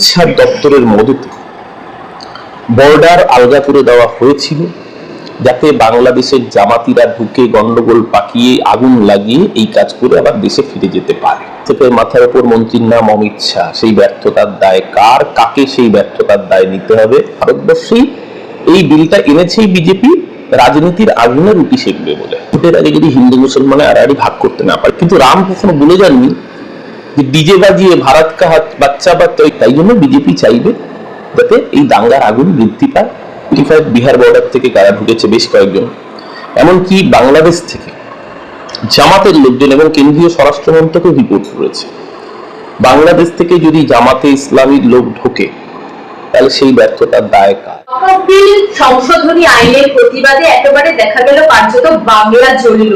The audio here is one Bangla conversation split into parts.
সার দপ্তরের মদতে বর্ডার আলগা করে দেওয়া হয়েছিল যাতে বাংলাদেশের জামাতিরা ঢুকে গন্ডগোল পাকিয়ে আগুন লাগিয়ে এই কাজ করে আবার দেশে ফিরে যেতে পারে। থেকে মাথার উপর মন্ত্রীর নাম অমিত শাহ। সেই ব্যর্থতার দায় কার? কাকে সেই ব্যর্থতার দায় নিতে হবে? ভারতবর্ষেই এই বিলটা এনেছেই বিজেপি। রাজনীতির আগুনে রুটি সেকবে বলে। ভোটের আগে যদি হিন্দু মুসলমানে আড়াআড়ি ভাগ করতে না পারে। কিন্তু রাম কখনো বলে যাননি ডিজে বাজিয়ে ভারত কা হাত বাচ্চা বাচ্চা তাই জন্য বিজেপি চাইবে যাতে এই দাঙ্গার আগুন বৃদ্ধি পায়। ইনফ্যাক্ট বিহার বর্ডার থেকে কারা ঢুকেছে বেশ কয়েকজন। এমনকি বাংলাদেশ থেকে জামাতের লোকজন এবং কেন্দ্রীয় স্বরাষ্ট্র মন্ত্রকেও রিপোর্ট করেছে। বাংলাদেশ থেকে যদি জামাতে ইসলামীর লোক ঢোকে, তাহলে সেই ব্যর্থতার দায় কার? সংশোধনী আইনের প্রতিবাদে একেবারে দেখা গেল কার্যত বাংলা জ্বলল।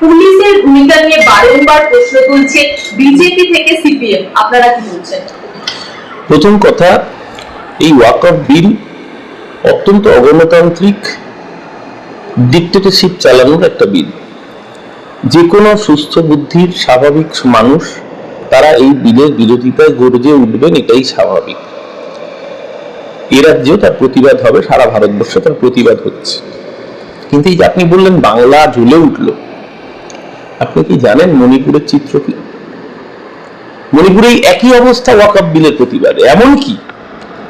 পুলিশের ভূমিকা নিয়ে বারংবার প্রশ্ন তুলছে বিজেপি থেকে সিপিএম আপনারা কি বলছেন? প্রথম কথা, এই ওয়াকফ বিল অত্যন্ত অগণতান্ত্রিক ডিক্টেটরশিপ চালানোর একটা বিল যে কোনো সুস্থ বুদ্ধির স্বাভাবিক মানুষ, তারা এই বিলের বিরোধিতায় গর্জে উঠবেন, এটাই স্বাভাবিক। এ রাজ্যেও তার প্রতিবাদ হবে, সারা ভারতবর্ষে তার প্রতিবাদ হচ্ছে। কিন্তু এই যে আপনি বললেন বাংলা ঝুলে উঠল আপনি কি জানেন মণিপুরের চিত্র কি? মণিপুরে একই অবস্থা ওয়াকআপ বিলের প্রতিবাদে। এমনকি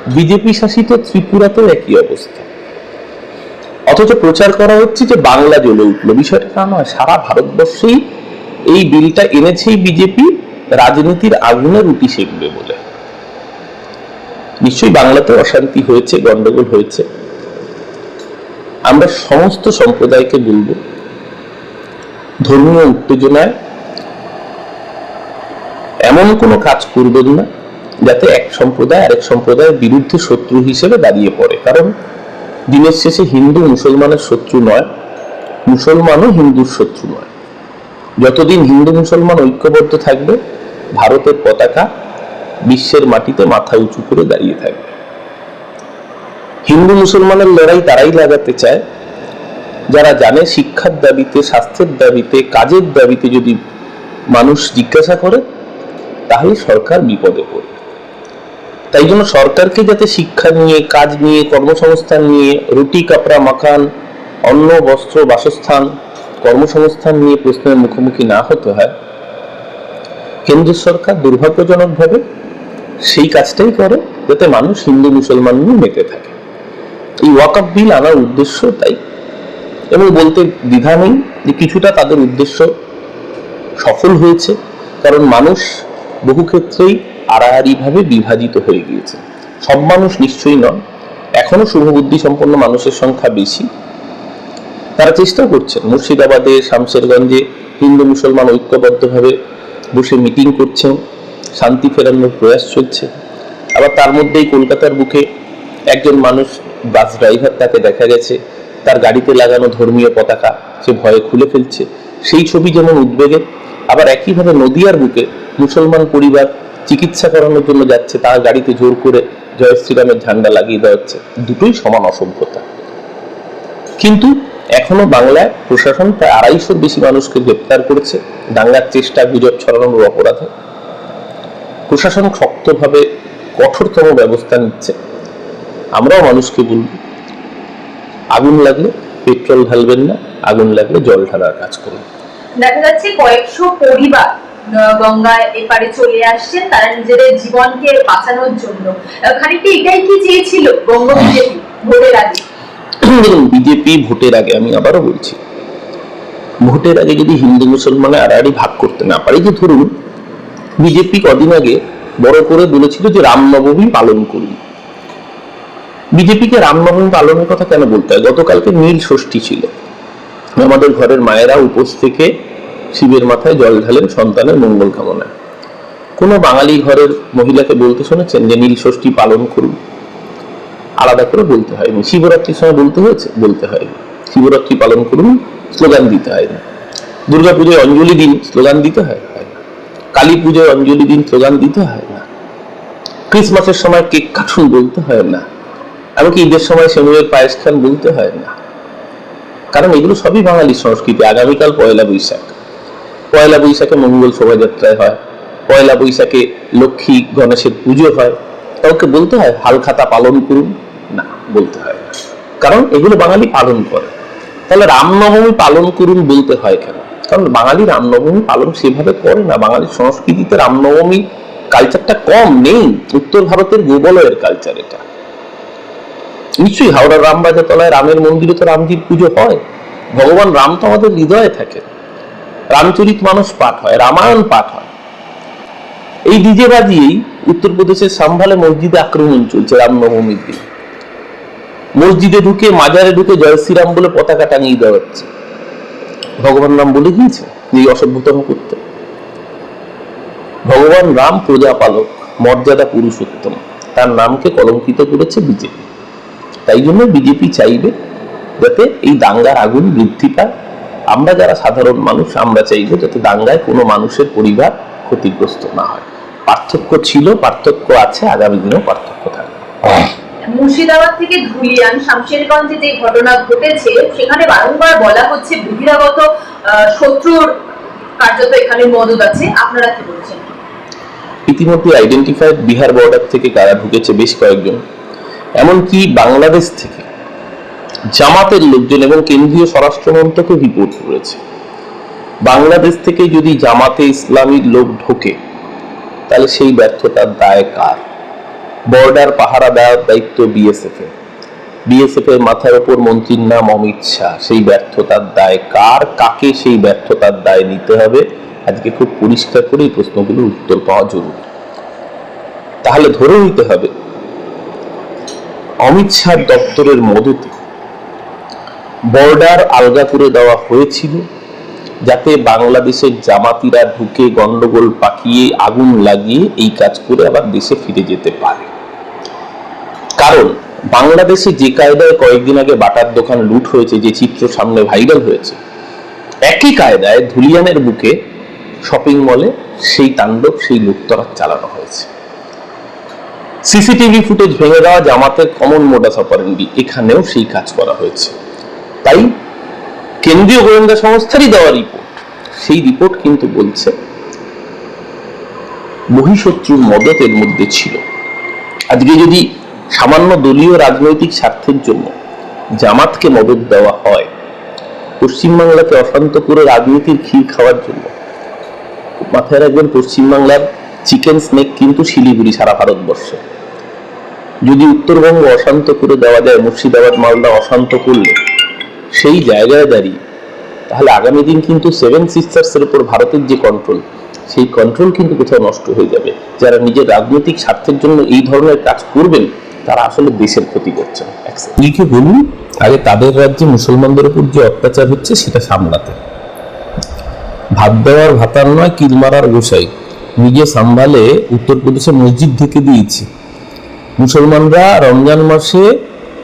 বিজেপি শাসিত ত্রিপুরাতেও একই অবস্থা। অথচ প্রচার করা হচ্ছে যে বাংলা জ্বলে উঠল। বিষয়টা তা নয়, সারা ভারতবর্ষেই এই বিলটা এনেছেই বিজেপি, রাজনীতির আগুনে রুটি সেকবে বলে। নিশ্চয়ই বাংলাতে অশান্তি হয়েছে, গন্ডগোল হয়েছে। আমরা সমস্ত সম্প্রদায়কে বলব ধর্মীয় উত্তেজনায় এমন কোনো কাজ করবেন না, যাতে এক সম্প্রদায় আরেক সম্প্রদায়ের বিরুদ্ধে শত্রু হিসেবে দাঁড়িয়ে পড়ে। কারণ দিনের শেষে হিন্দু মুসলমানের শত্রু নয়, মুসলমানও হিন্দুর শত্রু নয়। যতদিন হিন্দু মুসলমান ঐক্যবদ্ধ থাকবে, ভারতের পতাকা বিশ্বের মাটিতে মাথা উঁচু করে দাঁড়িয়ে থাকবে। হিন্দু মুসলমানের লড়াই তারাই লাগাতে চায় যারা জানে শিক্ষার দাবিতে, স্বাস্থ্যের দাবিতে, কাজের দাবিতে যদি মানুষ জিজ্ঞাসা করে, তাহলে সরকার বিপদে পড়বে। তাই জন্য সরকারকে যাতে শিক্ষা নিয়ে, কাজ নিয়ে, কর্মসংস্থান নিয়ে, রুটি, কাপড়া, মাখান, অন্ন, বস্ত্র, বাসস্থান, কর্মসংস্থান নিয়ে প্রশ্নের মুখোমুখি না হতে হয়, কেন্দ্র সরকার দুর্ভাগ্যজনকভাবে সেই কাজটাই করে যাতে মানুষ হিন্দু, মুসলমান নিয়ে মেতে থাকে। এই ওয়াকআপ বিল আনার উদ্দেশ্য তাই। এবং বলতে দ্বিধা নেই যে কিছুটা তাদের উদ্দেশ্য সফল হয়েছে, কারণ মানুষ বহু ক্ষেত্রেই আড়াআড়িভাবে বিভাজিত হয়ে গিয়েছে। সব মানুষ নিশ্চয়ই নন, এখনও শুভবুদ্ধি সম্পন্ন মানুষের সংখ্যা বেশি। তারা চেষ্টা করছেন, মুর্শিদাবাদে, শামশেরগঞ্জে হিন্দু মুসলমান ঐক্যবদ্ধভাবে বসে মিটিং করছেন, শান্তি ফেরানোর প্রয়াস চলছে। আবার তার মধ্যেই কলকাতার বুকে একজন মানুষ বাস ড্রাইভার, তাকে দেখা গেছে। তার গাড়িতে লাগানো ধর্মীয় পতাকা সে ভয়ে খুলে ফেলছে। সেই ছবি যেমন উদ্বেগের আবার একইভাবে নদিয়ার বুকে মুসলমান পরিবার চিকিৎসা করানোর জন্য যাচ্ছে, তার গাড়িতে জোর করে জয় শ্রীরামের ঝান্ডা লাগিয়ে দেওয়া হচ্ছে। দুটোই সমান অসভ্যতা। কিন্তু এখনও বাংলায় প্রশাসন প্রায় আড়াইশোর বেশি মানুষকে গ্রেপ্তার করেছে। দাঙ্গার চেষ্টা, গুজব ছড়ানোর অপরাধে। প্রশাসন শক্তভাবে কঠোরতম ব্যবস্থা নিচ্ছে। আমরাও মানুষকে বলব আগুন লাগলে পেট্রোল ঢালবেন না আগুন লাগলে জল ঢালার কাজ করুন। দেখা যাচ্ছে কয়েকশো পরিবার গঙ্গার এপারে চলে আসছেন তারা নিজেদের জীবনকে বাঁচানোর জন্য। খানিকটা এটাই কি চেয়েছিল বঙ্গ বিজেপি ভোটের আগে? দেখুন বিজেপি ভোটের আগে আমি আবারও বলছি ভোটের আগে যদি হিন্দু মুসলমানে আড়াআড়ি ভাগ করতে না পারে যে ধরুন বিজেপি কদিন আগে বড় করে বলেছিল যে রামনবমী পালন করুন। বিজেপিকে রামনবমী পালনের কথা কেন বলতে হয়? গতকালকে নীল ষষ্ঠী ছিল। আমাদের ঘরের মায়েরা উপোস থেকে শিবের মাথায় জল ঢালেন সন্তানের মঙ্গল কামনায় কোনো বাঙালি ঘরের মহিলাকে বলতে শুনেছেন যে নীল ষষ্ঠী পালন করুন? আলাদা করে বলতে হয়নি। শিবরাত্রির সময় বলতে হয়েছে? বলতে হয়নি। শিবরাত্রি পালন করুন, স্লোগান দিতে হয় না দুর্গা পুজোয় অঞ্জলি দিন, স্লোগান দিতে হয়? কালী পুজোয় অঞ্জলি দিন, স্লোগান দিতে হয় না। ক্রিসমাসের সময় কেক কাটুন বলতে হয় না। এমনকি ঈদের সময় সেমুয়ের পায়েস খান বলতে হয় না। কারণ এগুলো সবই বাঙালি সংস্কৃতি। আগামীকাল পয়লা বৈশাখ। পয়লা বৈশাখে মঙ্গল শোভাযাত্রায় হয়। পয়লা বৈশাখে লক্ষ্মী গণেশের পুজো হয়। কাউকে বলতে হয় হালখাতা পালন করুন? না, বলতে হয় কারণ এগুলো বাঙালি পালন করে। তাহলে রামনবমী পালন করুন বলতে হয় কেন? কারণ বাঙালি রামনবমী পালন সেভাবে করে না। বাঙালির সংস্কৃতিতে রামনবমী কালচারটা কম নেই। উত্তর ভারতের গোবলয়ের কালচার এটা। নিশ্চয়ই হাওড়ার রামবাজার তলায় রামের মন্দিরে তো রামজির পুজো হয়। ভগবান রাম তো আমাদের হৃদয়ে থাকে। রামচরিত মানুষ পাঠ হয়, রামায়ণ পাঠ হয়। এই ডিজে বাজিয়েই উত্তরপ্রদেশের সাম্ভালে মসজিদে আক্রমণ চলছে রামনবমীর দিন। মসজিদে ঢুকে, মাজারে ঢুকে জয় শ্রীরাম বলে পতাকা টাঙিয়ে দেওয়া হচ্ছে। ভগবান রাম বলে গিয়েছে এই অসভ্যতম করতে। ভগবান রাম প্রজাপালক, মর্যাদা পুরুষোত্তম। তার নামকে কলঙ্কিত করেছে বিজেপি। তাই জন্য বিজেপি চাইবে যাতে এই দাঙ্গার আগুন বৃদ্ধি পায়। আমরা যারা সাধারণ মানুষ আমরা চাইব যাতে দাঙ্গায় কোনো মানুষের পরিবার ক্ষতিগ্রস্ত না হয়। পার্থক্য ছিল পার্থক্য আছে আগামী দিনেও পার্থক্য থাকবে। মুর্শিদাবাদ থেকে ধুলিয়ান শামশেরগঞ্জে যে ঘটনা ঘটেছে সেখানে বারংবার বলা হচ্ছে বহিরাগত শত্রুর কার্যত এখানে মদত আছে। আপনারা কি বলছেন? ইতিমধ্যে আইডেন্টিফাইড বিহার বর্ডার থেকে কারা ঢুকেছে বেশ কয়েকজন। এমনকি বাংলাদেশ থেকে জামাতের লোকজন এবং কেন্দ্রীয় স্বরাষ্ট্র মন্ত্রকে রিপোর্ট করেছে। বাংলাদেশ থেকে যদি জামাতে ইসলামীর লোক ঢোকে, তাহলে সেই ব্যর্থতার দায় কার? বর্ডার পাহারা দেওয়ার দায়িত্ব বিএসএফ এর। বিএসএফ এর মাথার ওপর মন্ত্রীর নাম অমিত শাহ। সেই ব্যর্থতার দায় কার? কাকে সেই ব্যর্থতার দায় নিতে হবে? আজকে খুব পরিষ্কার করে এই প্রশ্নগুলোর উত্তর পাওয়া জরুরি। তাহলে ধরে নিতে হবে অমিত শাহ দপ্তরের মদতে বর্ডার আলগা করে দেওয়া হয়েছিল যাতে বাংলাদেশের জামাতিরা ঢুকে গন্ডগোল পাকিয়ে আগুন লাগিয়ে এই কাজ করে আবার দেশে ফিরে যেতে পারে। কারণ বাংলাদেশে যে কায়দায় কয়েকদিন আগে বাটার দোকান লুট হয়েছে, যে চিত্র সামনে ভাইরাল হয়েছে, একই কায়দায় ধুলিয়ানের বুকে শপিং মলে সেই তাণ্ডব, সেই লুটতরা চালানো হয়েছে। সিসিটিভি ফুটেজ ভেঙে দেওয়া জামাতের কমন মোডাস অপারেন্ডি এখানেও সেই কাজ করা হয়েছে। তাই কেন্দ্রীয় গোয়েন্দা সংস্থারই দেওয়া রিপোর্ট সেই রিপোর্ট কিন্তু বলছে বহিঃশত্রুর মদত এর মধ্যে ছিল। আজকে যদি সামান্য দলীয় রাজনৈতিক স্বার্থের জন্য জামাতকে মদত দেওয়া হয়, পশ্চিমবাংলাকে অশান্ত করে রাজনীতির ক্ষীর খাওয়ার জন্য, মাথায় রাখবেন পশ্চিমবাংলার চিকেন স্নেক কিন্তু শিলিগুড়ি সারা ভারতবর্ষে। যদি উত্তরবঙ্গ অশান্ত করে দেওয়া যায়, মুর্শিদাবাদ, মালদা অশান্ত করলে, সেই জায়গায় দাঁড়িয়ে, তাহলে আগামী দিন কিন্তু সেভেন সিস্টার্সের উপর ভারতের যে কন্ট্রোল সেই কন্ট্রোল কিন্তু কোথাও নষ্ট হয়ে যাবে। যারা নিজের রাজনৈতিক স্বার্থের জন্য এই ধরনের কাজ করবেন, তারা আসলে দেশের ক্ষতি করছেন লিখে বলুন, আগে তাদের রাজ্যে মুসলমানদের উপর যে অত্যাচার হচ্ছে, সেটা সামলাতে। ভাত দেওয়ার ভাতার নয়, কিল মারার গোসাই। নিজে সাম্ভালে উত্তরপ্রদেশে মসজিদ ঢেকে দিয়েছে। মুসলমানরা রমজান মাসে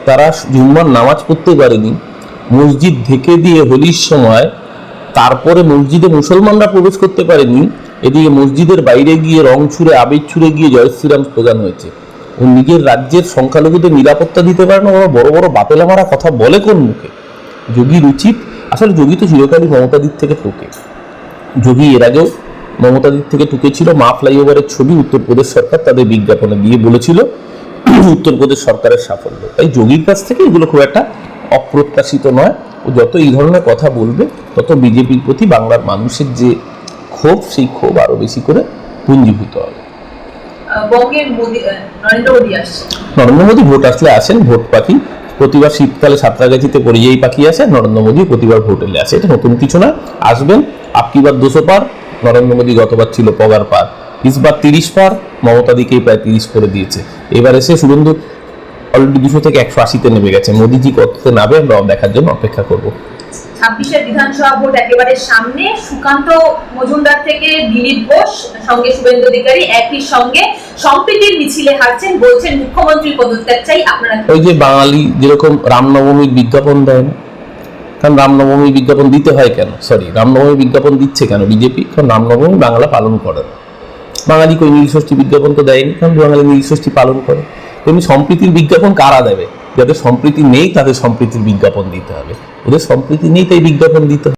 তারা জুম্মার নামাজ পড়তে পারেনি। মসজিদ ঢেকে দিয়ে হোলির সময় তারপরে মসজিদে মুসলমানরা প্রবেশ করতে পারেনি। এদিকে মসজিদের বাইরে গিয়ে রং ছুঁড়ে আবির ছুঁড়ে গিয়ে জয় শ্রীরাম হয়েছে। ও নিজের রাজ্যের সংখ্যালঘুদের নিরাপত্তা দিতে পারে না, ওরা বড় বড় বাতেলা মারা কথা বলে কোন মুখে? যোগীর উচিত, আসলে যোগী তো চিরকালই মমতাদির থেকে টোকে যোগী এর আগেও মমতাদির থেকে টুকেছিল মা ফ্লাইওভারের ছবি উত্তরপ্রদেশ সরকার তাদের বিজ্ঞাপনে দিয়ে বলেছিল। উত্তরপ্রদেশ সরকারের সাফল্য। তাই যোগীর কাছ থেকে এগুলো খুব একটা অপ্রত্যাশিত নয়। ও যত এই ধরনের কথা বলবে তত বিজেপির প্রতি বাংলার মানুষের যে ক্ষোভ সেই ক্ষোভ আরও বেশি করে পুঞ্জীভূত হবে। বঙ্গের মোদী নরেন্দ্র মোদী আসছে। নরেন্দ্র মোদী ভোট আসলে আসেন ভোট পাখি। প্রতিবার শীতকালে সাঁতরাগাছিতে পরিযায়ী পাখি আসে নরেন্দ্র মোদী প্রতিবার ভোট এলে আসে। এটা নতুন কিছু না। আসবেন আপকিবার দুশো পার। নরেন্দ্র মোদী গতবার ছিল পগার পার। ইসবার তিরিশ পার মমতা দিকেই প্রায় তিরিশ করে দিয়েছে। এবার এসে শুভেন্দু অলরেডি দুশো থেকে একশো আশিতে নেমে গেছে। মোদিজি কততে নামে আমরা দেখার জন্য অপেক্ষা করব। ছাব্বিশের বিধানসভা ভোট একেবারে সামনে। সুকান্ত মজুমদার থেকে দিলীপ ঘোষ সঙ্গে শুভেন্দু অধিকারী একই সঙ্গে সম্প্রীতির মিছিলে বলছেন মুখ্যমন্ত্রীর পদত্যাগ চাই আপনারা ওই যে বাঙালি যেরকম রামনবমীর বিজ্ঞাপন দেয় না? কারণ রামনবমী বিজ্ঞাপন দিতে হয় কেন? সরি রামনবমী বিজ্ঞাপন দিচ্ছে কেন? বিজেপি? কারণ রামনবমী বাংলা পালন করে না। বাঙালি কই নীলষষ্ঠী বিজ্ঞাপন তো দেয়নি, কারণ বাঙালি নীলষষ্ঠী পালন করে। তেমনি সম্প্রীতির বিজ্ঞাপন কারা দেবে? যাদের সম্প্রীতি নেই, তাদের সম্প্রীতির বিজ্ঞাপন দিতে হবে। ওদের সম্প্রীতি নেই, তাই বিজ্ঞাপন দিতে হবে।